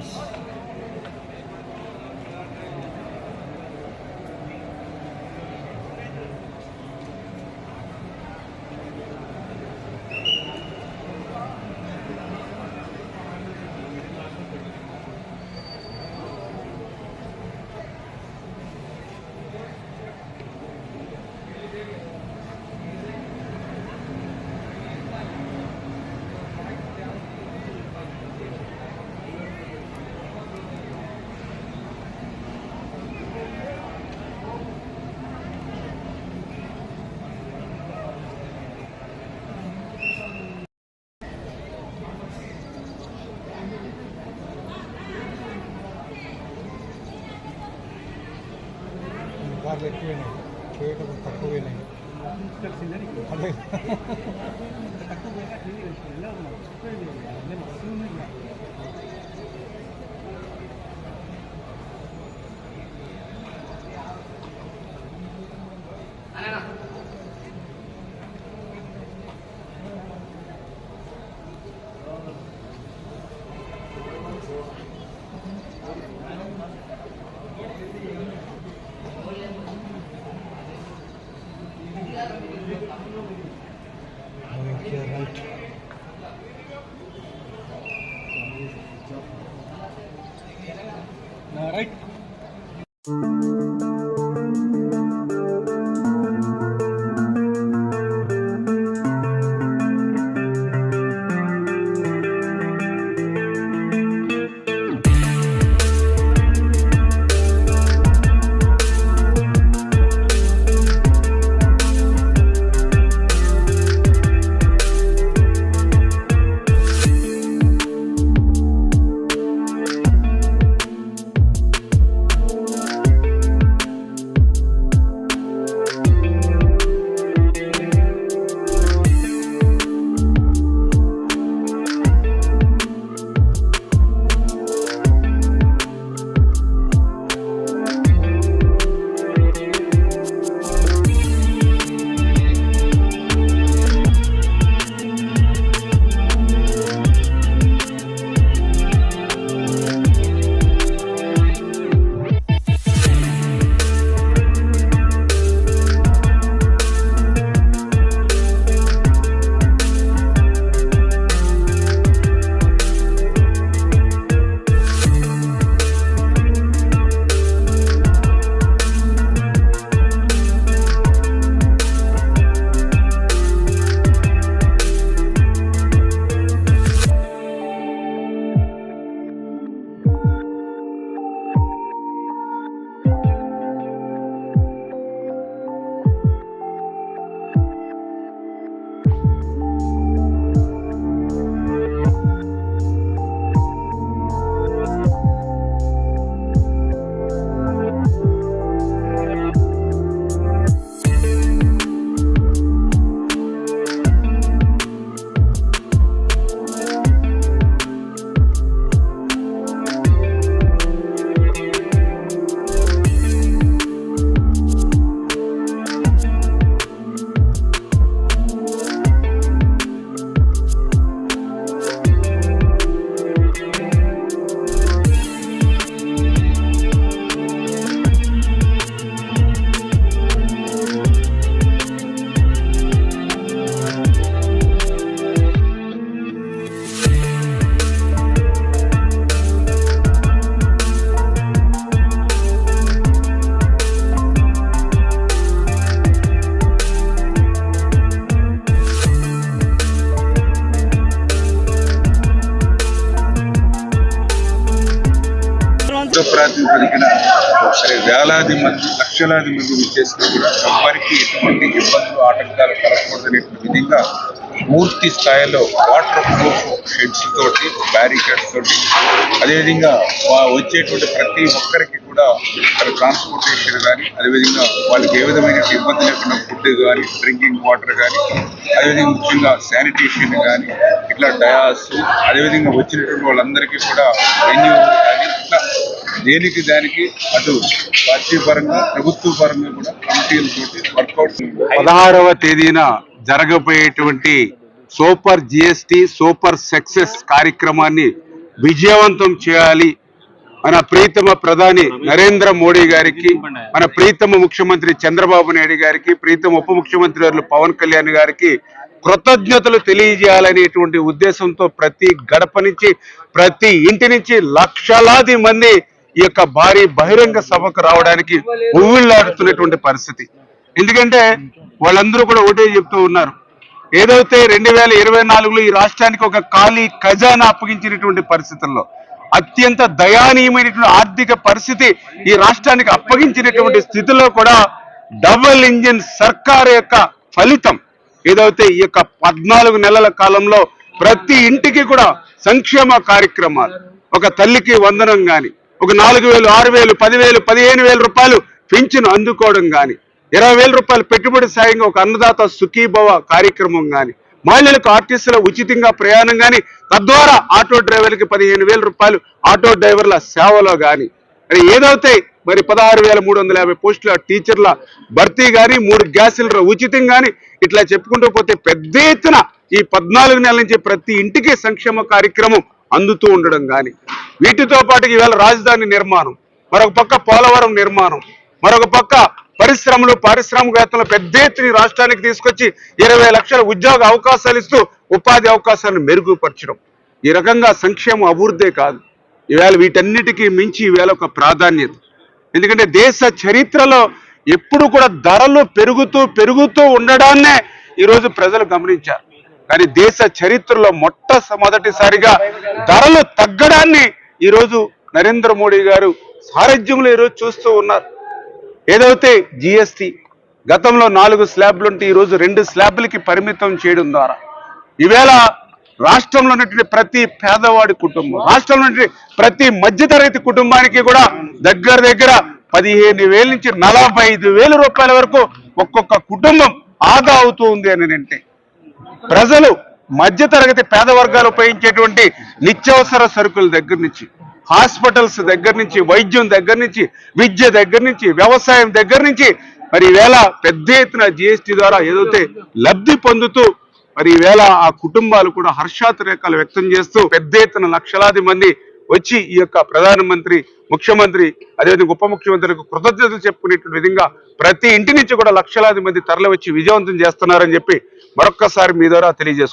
fuerza. కార్లు ఎక్కువైనాయి. చేయటం తక్కువైనాయి. అదే. తక్కువ ఎంతో ప్రాతిపదికన సరే వేలాది మంది లక్షలాది మంది విచ్చేసినా కూడా ఎవ్వరికి ఎటువంటి ఇబ్బందులు ఆటంకాలు కలగకూడదనేటువంటి విధంగా పూర్తి స్థాయిలో వాటర్ ప్రూఫ్ షెడ్స్ తోటి బ్యారికేడ్స్ తోటి అదేవిధంగా వచ్చేటువంటి ప్రతి ఒక్కరికి కూడా ఇక్కడ ట్రాన్స్పోర్టేషన్ కానీ అదేవిధంగా వాళ్ళకి ఏ విధమైన ఇబ్బంది లేకుండా ఫుడ్ కానీ డ్రింకింగ్ వాటర్ కానీ అదేవిధంగా ముఖ్యంగా శానిటేషన్ కానీ ఇట్లా డయాస్ అదేవిధంగా వచ్చినటువంటి వాళ్ళందరికీ కూడా వెన్యూ కానీ దేనికి దానికి అటు పార్టీ పరంగా ప్రభుత్వ పరంగా కూడా కమిటీలతోటి వర్కౌట్ పదహారవ తేదీన జరగబోయేటువంటి సూపర్ జిఎస్టి సూపర్ సక్సెస్ కార్యక్రమాన్ని విజయవంతం చేయాలి మన ప్రీతమ ప్రధాని నరేంద్ర మోడీ గారికి మన ప్రీతమ ముఖ్యమంత్రి చంద్రబాబు నాయుడు గారికి ప్రీతమ ఉప ముఖ్యమంత్రి గారు పవన్ కళ్యాణ్ గారికి కృతజ్ఞతలు తెలియజేయాలనేటువంటి ఉద్దేశంతో ప్రతి గడప నుంచి ప్రతి ఇంటి నుంచి లక్షలాది మంది ఈ యొక్క భారీ బహిరంగ సభకు రావడానికి ఉవ్విళ్ళాడుతున్నటువంటి పరిస్థితి. ఎందుకంటే వాళ్ళందరూ కూడా ఒకటే చెప్తూ ఉన్నారు. ఏదైతే రెండు వేల ఇరవై నాలుగులో ఈ రాష్ట్రానికి ఒక ఖాళీ ఖజానా అప్పగించినటువంటి పరిస్థితుల్లో అత్యంత దయానీయమైనటువంటి ఆర్థిక పరిస్థితి ఈ రాష్ట్రానికి అప్పగించినటువంటి స్థితిలో కూడా డబుల్ ఇంజిన్ సర్కార్ యొక్క ఫలితం ఏదైతే ఈ యొక్క పద్నాలుగు నెలల కాలంలో ప్రతి ఇంటికి కూడా సంక్షేమ కార్యక్రమాలు ఒక తల్లికి వందనం కానీ ఒక నాలుగు వేలు ఆరు వేలు పదివేలు పదిహేను వేల రూపాయలు పింఛను అందుకోవడం కానీ ఇరవై వేల రూపాయలు పెట్టుబడి సాయంగా ఒక అన్నదాత సుఖీభవ కార్యక్రమం కానీ మహిళలకు ఆర్టీసీల ఉచితంగా ప్రయాణం కానీ తద్వారా ఆటో డ్రైవర్లకి పదిహేను వేల రూపాయలు ఆటో డ్రైవర్ల సేవలో కానీ మరి ఏదైతే మరి పదహారు వేల మూడు వందల యాభై పోస్టుల టీచర్ల భర్తీ కానీ మూడు గ్యాస్ సిలిండర్ ఉచితం కానీ ఇట్లా చెప్పుకుంటూ పోతే పెద్ద ఎత్తున ఈ పద్నాలుగు నెలల నుంచి ప్రతి ఇంటికి సంక్షేమ కార్యక్రమం అందుతూ ఉండడం కానీ వీటితో పాటు ఈవేళ రాజధాని నిర్మాణం మరొక పక్క పోలవరం నిర్మాణం మరొక పక్క పరిశ్రమలు పారిశ్రామికవేత్తలు పెద్ద ఎత్తున రాష్ట్రానికి తీసుకొచ్చి ఇరవై లక్షల ఉద్యోగ అవకాశాలు ఇస్తూ ఉపాధి అవకాశాలను మెరుగుపరచడం. ఈ రకంగా సంక్షేమం అభివృద్ధే కాదు. ఈవేళ వీటన్నిటికీ మించి ఈవేళ ఒక ప్రాధాన్యత. ఎందుకంటే దేశ చరిత్రలో ఎప్పుడు కూడా ధరలు పెరుగుతూ పెరుగుతూ ఉండడాన్నే ఈరోజు ప్రజలు గమనించారు. కానీ దేశ చరిత్రలో మొట్టమొదటిసారిగా ధరలు తగ్గడాన్ని ఈరోజు నరేంద్ర మోడీ గారు సారథ్యంలో ఈరోజు చూస్తూ ఉన్నారు. ఏదైతే జిఎస్టి గతంలో నాలుగు స్లాబ్లు ఉంటే ఈరోజు రెండు స్లాబ్లకి పరిమితం చేయడం ద్వారా ఈవేళ రాష్ట్రంలో ఉన్నటువంటి ప్రతి పేదవాడి కుటుంబం రాష్ట్రంలో ఉన్నటువంటి ప్రతి మధ్యతరగతి కుటుంబానికి కూడా దగ్గర దగ్గర పదిహేను వేల నుంచి నలభై ఐదు వేల రూపాయల వరకు ఒక్కొక్క కుటుంబం ఆదా అవుతూ ఉంది అని అంటే ప్రజలు మధ్యతరగతి పేద వర్గాలు ఉపయోగించేటువంటి నిత్యావసర సరుకుల దగ్గర నుంచి హాస్పిటల్స్ దగ్గర నుంచి వైద్యం దగ్గర నుంచి విద్య దగ్గర నుంచి వ్యవసాయం దగ్గర నుంచి మరి ఈవేళ పెద్ద ఎత్తున జిఎస్టి ద్వారా ఏదైతే లబ్ధి పొందుతూ మరి ఈవేళ ఆ కుటుంబాలు కూడా హర్షాతిరేకాలు వ్యక్తం చేస్తూ పెద్ద ఎత్తున లక్షలాది మంది వచ్చి ఈ యొక్క ప్రధానమంత్రి ముఖ్యమంత్రి అదేవిధంగా ఉప ముఖ్యమంత్రికి కృతజ్ఞతలు చెప్పుకునేటువంటి విధంగా ప్రతి ఇంటి నుంచి కూడా లక్షలాది మంది తరలి వచ్చి విజయవంతం చేస్తున్నారని చెప్పి మరొక్కసారి మీ ద్వారా తెలియజేసుకుంటున్నాను